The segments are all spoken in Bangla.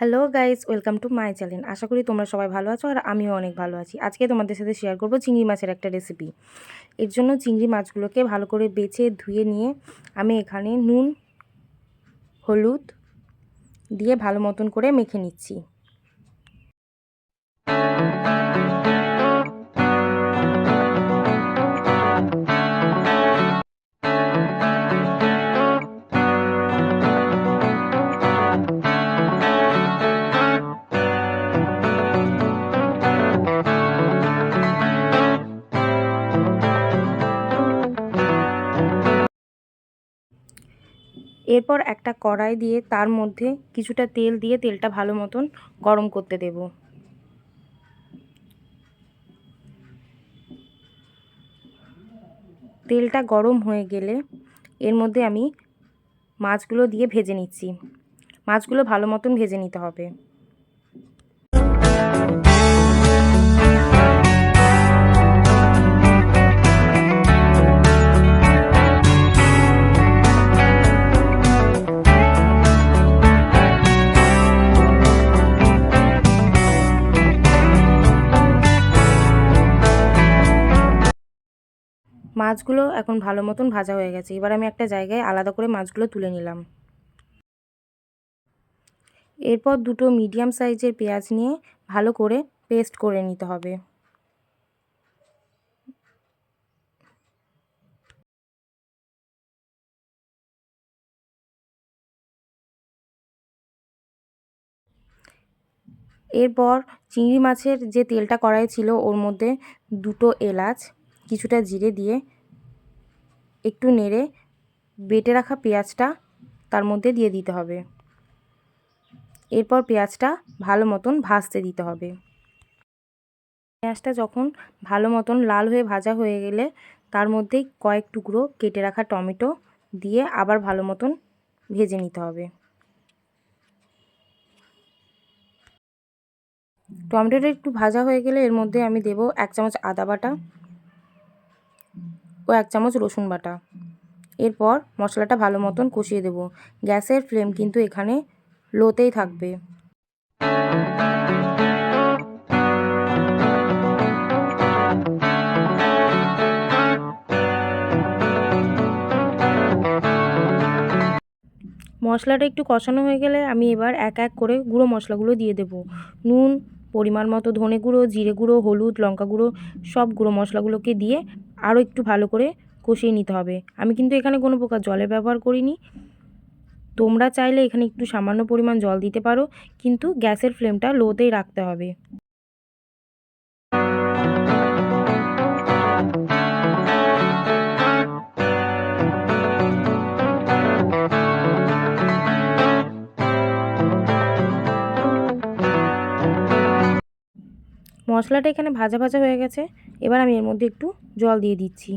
Hello guys welcome to my channel আশা করি তোমরা সবাই ভালো আছো আর আমিও অনেক ভালো আছি। আজকে তোমাদের সাথে শেয়ার করব চিংড়ি মাছের একটা রেসিপি এর জন্য চিংড়ি মাছগুলোকে ভালো করে বেছে ধুয়ে নিয়ে আমি এখানে নুন, হলুদ দিয়ে ভালো মতন করে মেখে নিচ্ছি। এরপর একটা কড়াই দিয়ে তার মধ্যে কিছুটা তেল দিয়ে তেলটা ভালো মতন গরম করতে দেব। তেলটা গরম হয়ে গেলে এর মধ্যে আমি মাছগুলো দিয়ে ভেজে নিচ্ছি। মাছগুলো ভালো মতন ভেজে নিতে হবে। মাছগুলো এখন ভালো মতন ভাজা হয়ে গেছে। এবার আমি একটা জায়গায় আলাদা করে মাছগুলো তুলে নিলাম। এরপর দুটো মিডিয়াম সাইজের পেঁয়াজ নিয়ে ভালো করে পেস্ট করে নিতে হবে। এরপর চিংড়ি মাছের যে তেলটা কড়াই ছিল, ওর মধ্যে দুটো এলাচ কিছুটা জিরে দিয়ে একটু নেড়ে বেটে রাখা পেঁয়াজটা তার মধ্যে দিয়ে দিতে হবে। এরপর পেঁয়াজটা ভালো মতন ভাজতে দিতে হবে। পেঁয়াজটা যখন ভালো মতন লাল হয়ে ভাজা হয়ে গেলে তার মধ্যেই কয়েক টুকরো কেটে রাখা টমেটো দিয়ে আবার ভালো মতন ভেজে নিতে হবে। টমেটোটা একটু ভাজা হয়ে গেলে এর মধ্যে আমি দেব এক চামচ আদা বাটা। ও এক চামচ রসুন বাটা। এরপর মশলাটা ভালো মতন কষিয়ে দেব। গ্যাসের ফ্লেম কিন্তু এখানে লোতেই থাকবে। মশলাটা একটু কষানো হয়ে গেলে আমি এবার এক এক করে গুঁড়ো মশলাগুলো দিয়ে দেব। নুন, পরিমাণ মতো ধনে গুঁড়ো, জিরে গুঁড়ো, হলুদ, লঙ্কা গুঁড়ো সব গুঁড়ো মশলাগুলোকে দিয়ে আরও একটু ভালো করে কষিয়ে নিতে হবে। আমি কিন্তু এখানে কোনো প্রকার জলের ব্যবহার করিনি। তোমরা চাইলে এখানে একটু সামান্য পরিমাণ জল দিতে পারো, কিন্তু গ্যাসের ফ্লেমটা লোতেই রাখতে হবে। মশলাটা এখানে ভাজা ভাজা হয়ে গেছে। এবার আমি এর মধ্যে একটু জল দিয়ে দিচ্ছি।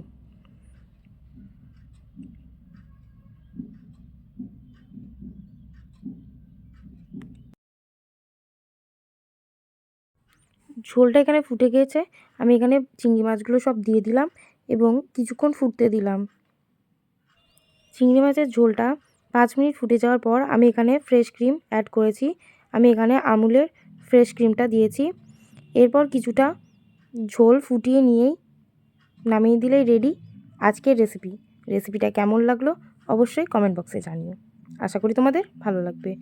ঝোলটা এখানে ফুটে গিয়েছে। আমি এখানে চিংড়ি মাছগুলো সব দিয়ে দিলাম এবং কিছুক্ষণ ফুটতে দিলাম। চিংড়ি মাছের ঝোলটা পাঁচ মিনিট ফুটে যাওয়ার পর আমি এখানে ফ্রেশ ক্রিম অ্যাড করেছি। আমি এখানে আমুলের ফ্রেশ ক্রিমটা দিয়েছি। এরপর কিছুটা ঝোল ফুটিয়ে নিয়েই নামিয়ে দিলেই রেডি আজকের রেসিপি রেসিপিটা কেমন লাগল অবশ্যই কমেন্ট বক্সে জানিও। আশা করি তোমাদের ভালো লাগবে।